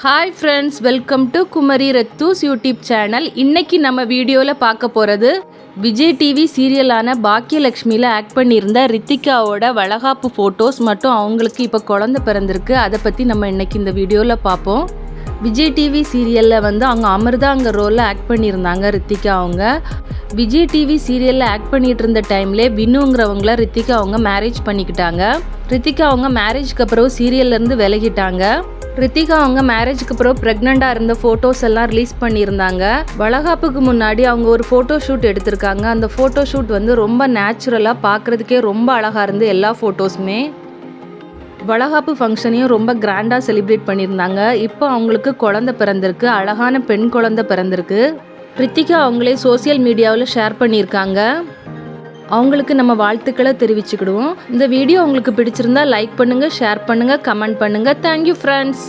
Hi friends welcome to Kumari Rathoos YouTube channel இன்றைக்கி நம்ம வீடியோவில் பார்க்க போகிறது விஜய் டிவி சீரியலான பாக்கியலக்ஷ்மியில் ஆக்ட் பண்ணியிருந்த ரித்திகாவோட வளகாப்பு ஃபோட்டோஸ் மற்றும் அவங்களுக்கு இப்போ குழந்த பிறந்திருக்கு. அதை பற்றி நம்ம இன்றைக்கி இந்த வீடியோவில் பார்ப்போம். விஜய் டிவி சீரியலில் வந்து அவங்க அமிர்தா அங்கே ரோலில் ஆக்ட் பண்ணியிருந்தாங்க ரித்திகா அவங்க. விஜய் டிவி சீரியலில் ஆக்ட் பண்ணிகிட்டு இருந்த டைம்லே வினுங்கிறவங்கள ரித்திகா அவங்க மேரேஜ் பண்ணிக்கிட்டாங்க. ரித்திகா அவங்க மேரேஜ்க்கு அப்புறம் சீரியல்லேருந்து விலகிட்டாங்க. ரித்திகா அவங்க மேரேஜ்க்கு அப்புறம் ப்ரெக்னெண்ட்டாக இருந்த ஃபோட்டோஸ் எல்லாம் ரிலீஸ் பண்ணியிருந்தாங்க. வளகாப்புக்கு முன்னாடி அவங்க ஒரு ஃபோட்டோ ஷூட் எடுத்திருக்காங்க. அந்த ஃபோட்டோ ஷூட் வந்து ரொம்ப நேச்சுரலாக பார்க்குறதுக்கே ரொம்ப அழகாக இருந்து எல்லா ஃபோட்டோஸுமே வளகாப்பு ஃபங்க்ஷனையும் ரொம்ப கிராண்டாக செலிப்ரேட் பண்ணியிருந்தாங்க. இப்போ அவங்களுக்கு குழந்த பிறந்திருக்கு. அழகான பெண் குழந்த பிறந்திருக்கு. ரித்திகா அவங்களே சோஷியல் மீடியாவில் ஷேர் பண்ணியிருக்காங்க. அவங்களுக்கு நம்ம வாழ்த்துக்களை தெரிவிச்சுக்கிடுவோம். இந்த வீடியோ உங்களுக்கு பிடிச்சிருந்தா லைக் பண்ணுங்கள் ஷேர் பண்ணுங்கள் கமெண்ட் பண்ணுங்கள் தேங்க்யூ ஃப்ரெண்ட்ஸ்